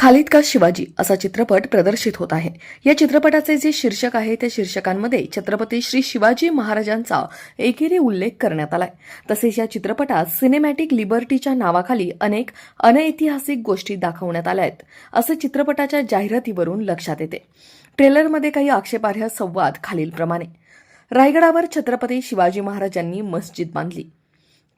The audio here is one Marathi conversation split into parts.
खालिद का शिवाजी असा चित्रपट प्रदर्शित होत आहे. या चित्रपटाचे जे शीर्षक आहे त्या शीर्षकांमध्ये छत्रपती श्री शिवाजी महाराजांचा एकेरी उल्लेख करण्यात आलाय. तसेच या चित्रपटात सिनेमॅटिक लिबर्टीच्या नावाखाली अनेक अनैतिहासिक गोष्टी दाखवण्यात आल्या आहेत. असं चित्रपटाच्या जाहिरातीवरून लक्षात येते. ट्रेलरमध्ये काही आक्षेपार्ह संवाद खालीलप्रमाणे रायगडावर छत्रपती शिवाजी महाराजांनी मस्जिद बांधली.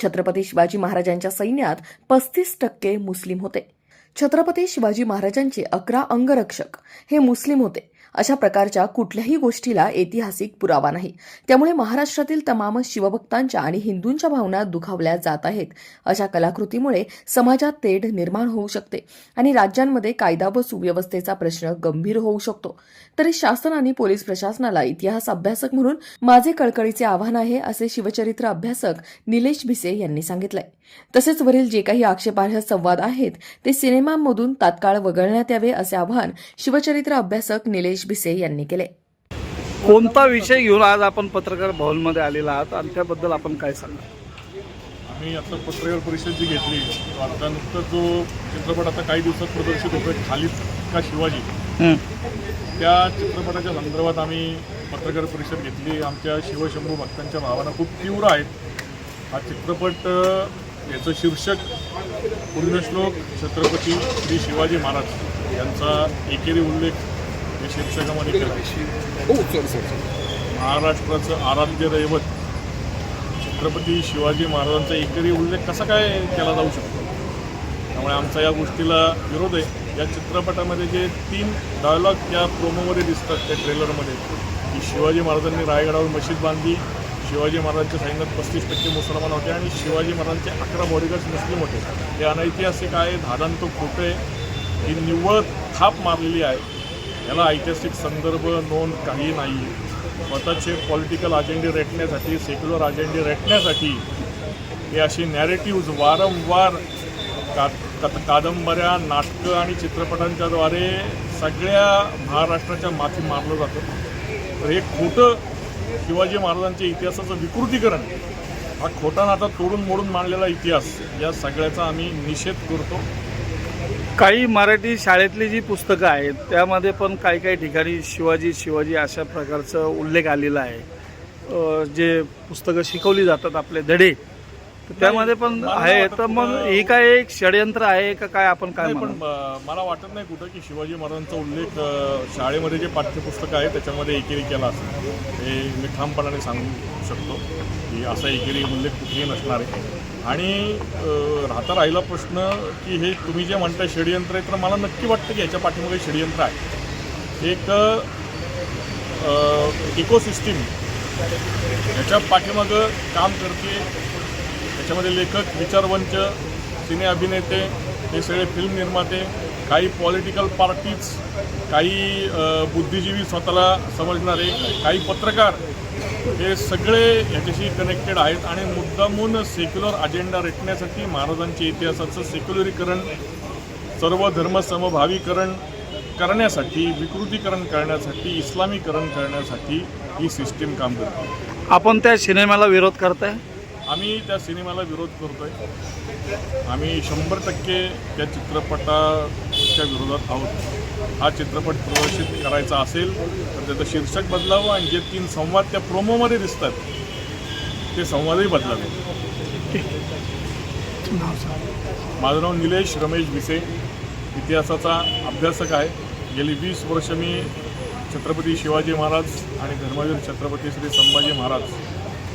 छत्रपती शिवाजी महाराजांच्या सैन्यात पस्तीस टक्के मुस्लिम होते. छत्रपती शिवाजी महाराजांचे अकरा अंगरक्षक हे मुस्लिम होते. अशा प्रकारच्या कुठल्याही गोष्टीला ऐतिहासिक पुरावा नाही. त्यामुळे महाराष्ट्रातील तमाम शिवभक्तांच्या आणि हिंदूंच्या भावना दुखावल्या जात आहेत. अशा कलाकृतीमुळे समाजात तेढ निर्माण होऊ शकते आणि राज्यांमध्ये कायदा व सुव्यवस्थेचा प्रश्न गंभीर होऊ शकतो. तरी शासन आणि पोलीस प्रशासनाला इतिहास अभ्यासक म्हणून माझे कळकळीचे आव्हान आहे असे शिवचरित्र अभ्यासक निलेश भिसे यांनी सांगितलंय. तसेच वरील जे काही आक्षेपार्ह संवाद आहेत ते सिनेमांमधून तात्काळ वगळण्यात यावे असे आवाहन शिवचरित्र अभ्यासक निलेश भिसे यांनी केले. कोणता विषय घेऊन आज आपण पत्रकार भवनमध्ये आलेला आहात आणि त्याबद्दल आपण काय सांगा आम्ही आता पत्रकार परिषद जी घेतली आता नुकताच जो चित्रपट आता काही दिवसात प्रदर्शित होतोय खालीद का शिवाजी? त्या चित्रपटाच्या संदर्भात आम्ही पत्रकार परिषद घेतली. आमच्या शिवशंभू भक्तांच्या भावना खूप तीव्र आहेत. हा चित्रपट याचं शीर्षक पुण्यश्लोक छत्रपती श्री शिवाजी महाराज यांचा एकेरी उल्लेख या शीर्षकामध्ये केला. महाराष्ट्राचं आराध्य दैवत छत्रपती शिवाजी महाराजांचा एकरी उल्लेख कसा काय केला जाऊ शकतो? त्यामुळे आमचा या गोष्टीला विरोध आहे. या चित्रपटामध्ये जे तीन डायलॉग या प्रोमोमध्ये दिसतात त्या ट्रेलरमध्ये की शिवाजी महाराजांनी रायगडावर मशीद बांधली शिवाजी महाराजांच्या सैन्यात पस्तीस टक्के मुसलमान होते आणि शिवाजी महाराजांचे अकरा बॉडीगार्ड्स मुस्लिम होते. हे अनैतिहासिक आहे धादांत खोटं आहे. ही निव्वळ थाप मारलेली आहे. याला ऐतिहासिक संदर्भ नोंद काही नाही. स्वतःचे पॉलिटिकल अजेंडे रेटण्यासाठी सेक्युलर अजेंडे रेटण्यासाठी हे अशी नॅरेटिव्ज वारंवार का का- कादंबऱ्या नाटकं आणि चित्रपटांच्याद्वारे सगळ्या महाराष्ट्राच्या माथी मारलं जातं. तर हे खोटं शिवाजी महाराजांच्या इतिहासाचं विकृतीकरण हा खोटा नाता तोडून मोडून मांडलेला इतिहास या सगळ्याचा आम्ही निषेध करतो. काही मराठी शाळेतली जी पुस्तकं आहेत त्यामध्ये पण काही काही ठिकाणी शिवाजी शिवाजी अशा प्रकारचा उल्लेख आलेला आहे. जे पुस्तकं शिकवली जातात आपले धडे तर त्यामध्ये पण मला आहे वाटत तर मग हे काय एक षडयंत्र आहे का काय आपण काय नाही पण म्हणू अ, मला वाटत नाही कुठं की शिवाजी महाराजांचा उल्लेख अ, शाळेमध्ये जे पाठ्यपुस्तक आहे त्याच्यामध्ये एकेरी केला असेल. हे मी ठामपणाने सांगू शकतो की असा एकेरी उल्लेख कुठेही नसणार आहे. आणि अ, राहता राहिला प्रश्न की हे तुम्ही जे म्हणताय षडयंत्र आहे तर मला नक्की वाटतं की याच्या पाठीमागे षडयंत्र आहे. एक इकोसिस्टीम याच्या पाठीमागं काम करते त्याच्यामध्ये लेखक विचारवंच सिने अभिनेते हे सगळे फिल्म निर्माते काही पॉलिटिकल पार्टीज काही बुद्धिजीवी स्वतःला समजणारे काही पत्रकार हे सगळे याच्याशी कनेक्टेड आहेत. आणि मुद्दामून सेक्युलर अजेंडा रेटण्यासाठी महाराजांच्या इतिहासाचं सेक्युलरीकरण सर्व धर्म समभावीकरण करण्यासाठी विकृतीकरण करण्यासाठी इस्लामीकरण करण्यासाठी ही सिस्टीम काम करते. आपण त्या सिनेमाला विरोध करताय? आम्ही त्या सिनेमाला विरोध करतोय. आम्ही शंभर टक्के त्या चित्रपटाच्या विरोधात आहोत. हा चित्रपट प्रदर्शित करायचा असेल तर त्याचं शीर्षक बदलावं आणि जे तीन संवाद त्या प्रोमोमध्ये दिसतात ते संवादही बदलावे. माझं नाव निलेश रमेश भिसे. इतिहासाचा अभ्यासक आहे. गेली वीस वर्ष मी छत्रपती शिवाजी महाराज आणि धर्मवीर छत्रपती श्री संभाजी महाराज